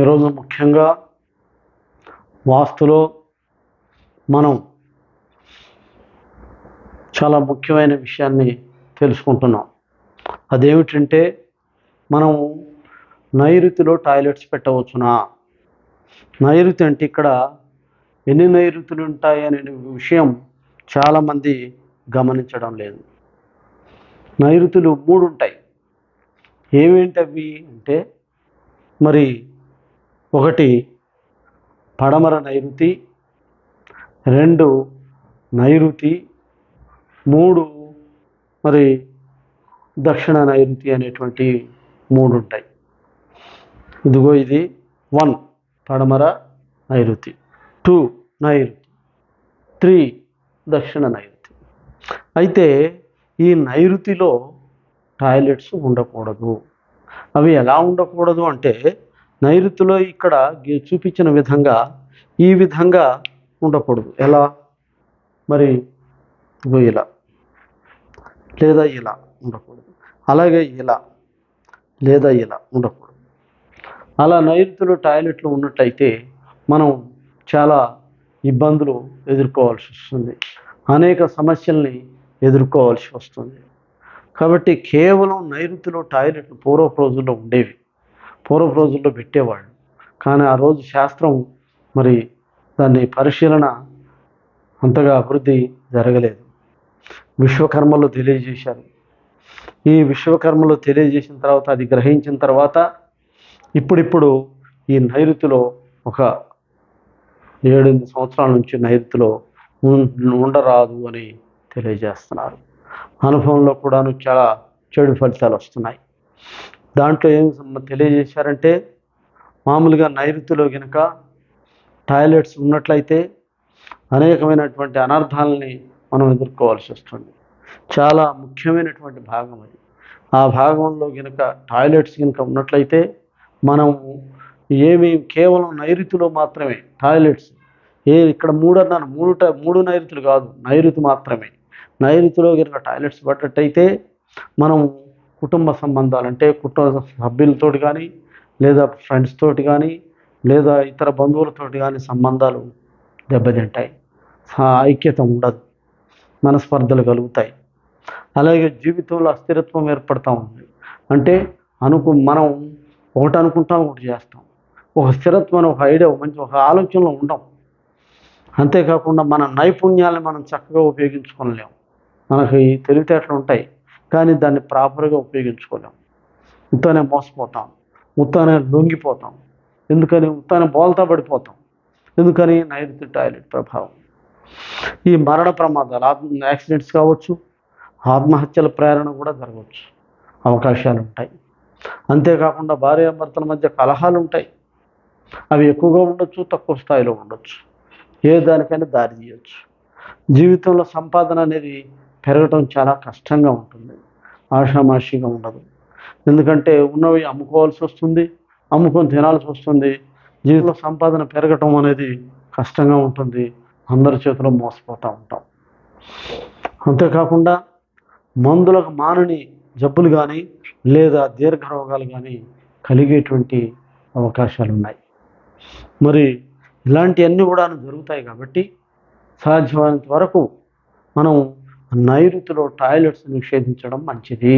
ఈరోజు ముఖ్యంగా వాస్తులో మనం చాలా ముఖ్యమైన విషయాన్ని తెలుసుకుంటున్నాం. అదేమిటంటే మనం నైరుతిలో టాయిలెట్స్ పెట్టవచ్చునా? నైరుతి అంటే ఇక్కడ ఎన్ని నైరుతులు ఉంటాయి అనే విషయం చాలామంది గమనించడం లేదు. నైరుతులు మూడు ఉంటాయి. ఏమేంటి అవి అంటే మరి ఒకటి పడమర నైరుతి రెండు నైరుతి మూడు మరి దక్షిణ నైరుతి అనేటువంటి మూడు ఉంటాయి ఇదిగో ఇది వన్ పడమర నైరుతి టూ నైరుతి త్రీ దక్షిణ నైరుతి. అయితే ఈ నైరుతిలో టాయిలెట్స్ ఉండకూడదు. అవి ఎలా ఉండకూడదు అంటే నైరుతిలో ఇక్కడ చూపించిన విధంగా ఈ విధంగా ఉండకూడదు. ఎలా? మరి ఇలా. లేదా ఇలా ఉండకూడదు. అలాగే ఇలా. లేదా ఇలా ఉండకూడదు. అలా నైరుతిలో టాయిలెట్లు ఉన్నట్టయితే మనం చాలా ఇబ్బందులు ఎదుర్కోవాల్సి వస్తుంది. అనేక సమస్యల్ని ఎదుర్కోవాల్సి వస్తుంది. కాబట్టి కేవలం నైరుతిలో టాయిలెట్లు పూర్వపు రోజుల్లో ఉండేవి. పూర్వ రోజుల్లో పెట్టేవాళ్ళు. కానీ ఆ రోజు శాస్త్రం మరి దాన్ని పరిశీలన అంతగా అభివృద్ధి జరగలేదు. విశ్వకర్మలు తెలియజేశారు. ఈ విశ్వకర్మలు తెలియజేసిన తర్వాత అది గ్రహించిన తర్వాత ఇప్పుడిప్పుడు ఈ నైరుతిలో ఒక ఏడెనిమిది సంవత్సరాల నుంచి నైరుతిలో ఉండరాదు అని తెలియజేస్తున్నారు. అనుభవంలో కూడాను చాలా చెడు ఫలితాలు వస్తున్నాయి. దాంట్లో ఏం తెలియజేశారంటే మామూలుగా నైరుతిలో గనుక టాయిలెట్స్ ఉన్నట్లయితే అనేకమైనటువంటి అనర్థాలని మనం ఎదుర్కోవాల్సి వస్తుంది. చాలా ముఖ్యమైనటువంటి భాగం అది. ఆ భాగంలో గనుక టాయిలెట్స్ కనుక ఉన్నట్లయితే మనం ఏమి కేవలం నైరుతిలో మాత్రమే టాయిలెట్స్ ఏ ఇక్కడ మూడు అన్నాను మూడు మూడు నైరుతులు కాదు నైరుతి మాత్రమే. నైరుతిలో కనుక టాయిలెట్స్ పడ్డట్టయితే మనం కుటుంబ సంబంధాలు అంటే కుటుంబ సభ్యులతోటి కానీ లేదా ఫ్రెండ్స్ తోటి కానీ లేదా ఇతర బంధువులతోటి కానీ సంబంధాలు దెబ్బతింటాయి. ఐక్యత ఉండదు. మనస్పర్ధలు కలుగుతాయి. అలాగే జీవితంలో అస్థిరత్వం ఏర్పడతా ఉంది. అంటే అనుకు మనం ఒకటి అనుకుంటాం ఒకటి చేస్తాం. ఒక స్థిరత్వం ఒక ఐడియా మంచి ఒక ఆలోచనలో ఉండం. అంతేకాకుండా మన నైపుణ్యాలను మనం చక్కగా ఉపయోగించుకోలేము మనకి తెలివితేటలు ఉంటాయి. కానీ దాన్ని ప్రాపర్గా ఉపయోగించుకోలేం. ఉత్తానే మోసపోతాం. ఉత్తానే లొంగిపోతాం. ఎందుకని? ఉత్తానే బోల్తా పడిపోతాం. ఎందుకని? నైరుతి టాయిలెట్ ప్రభావం. ఈ మరణ ప్రమాదాలు ఆత్మ యాక్సిడెంట్స్ కావచ్చు ఆత్మహత్యల ప్రేరణ కూడా జరగవచ్చు. అవకాశాలు ఉంటాయి. అంతేకాకుండా భార్యాభర్తల మధ్య కలహాలు ఉంటాయి. అవి ఎక్కువగా ఉండొచ్చు తక్కువ స్థాయిలో ఉండొచ్చు. ఏ దానికైనా దారి తీయచ్చు. జీవితంలో సంపాదన అనేది పెరగటం చాలా కష్టంగా ఉంటుంది. ఆషామాషిగా ఉండదు. ఎందుకంటే ఉన్నవి అమ్ముకోవాల్సి వస్తుంది అమ్ముకొని తినాల్సి వస్తుంది. జీవితంలో సంపాదన పెరగటం అనేది కష్టంగా ఉంటుంది. అందరి చేతిలో మోసపోతూ ఉంటాం. అంతేకాకుండా మందులకు మానని జబ్బులు కానీ లేదా దీర్ఘ రోగాలు కానీ కలిగేటువంటి అవకాశాలు ఉన్నాయి. మరి ఇలాంటివన్నీ కూడా జరుగుతాయి కాబట్టి సాధ్యమైనంత వరకు మనం నైరుతిలో టాయిలెట్స్ నిషేధించడం మంచిది.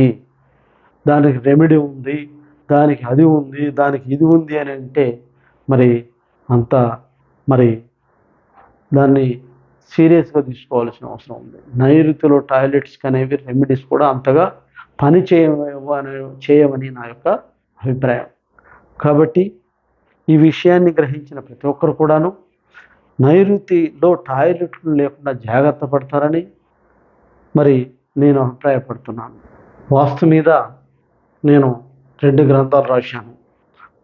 దానికి రెమెడీ ఉంది దానికి అది ఉంది దానికి ఇది ఉంది అని అంటే మరి అంత మరి దాన్ని సీరియస్గా తీసుకోవాల్సిన అవసరం ఉంది. నైరుతిలో టాయిలెట్స్కి అనేవి రెమెడీస్ కూడా అంతగా పని చేయవని చేయవని నా యొక్క అభిప్రాయం. కాబట్టి ఈ విషయాన్ని గ్రహించిన ప్రతి ఒక్కరు కూడాను నైరుతిలో టాయిలెట్లు లేకుండా జాగ్రత్త పడతారని మరి నేను అభిప్రాయపడుతున్నాను. వాస్తు మీద నేను రెండు గ్రంథాలు రాశాను.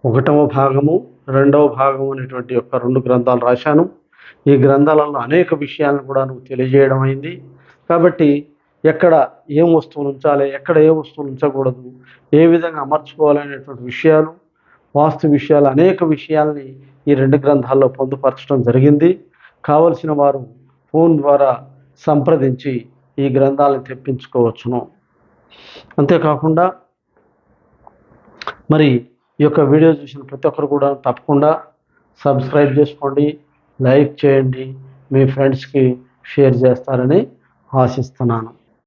ఒకటవ భాగము రెండవ భాగం అనేటువంటి యొక్క రెండు గ్రంథాలు రాశాను. ఈ గ్రంథాలలో అనేక విషయాలను కూడా నువ్వు తెలియజేయడం అయింది. కాబట్టి ఎక్కడ ఏం వస్తువులు ఉంచాలి ఎక్కడ ఏ వస్తువులు ఉంచకూడదు ఏ విధంగా అమర్చుకోవాలనేటువంటి విషయాలు వాస్తు విషయాలు అనేక విషయాల్ని ఈ రెండు గ్రంథాల్లో పొందుపరచడం జరిగింది. కావలసిన వారు ఫోన్ ద్వారా సంప్రదించి ఈ గ్రంథాలను తెప్పించుకోవచ్చును. అంతేకాకుండా మరి ఈ యొక్క వీడియో చూసిన ప్రతి ఒక్కరు కూడా తప్పకుండా సబ్స్క్రైబ్ చేసుకోండి లైక్ చేయండి మీ ఫ్రెండ్స్కి షేర్ చేస్తారని ఆశిస్తున్నాను.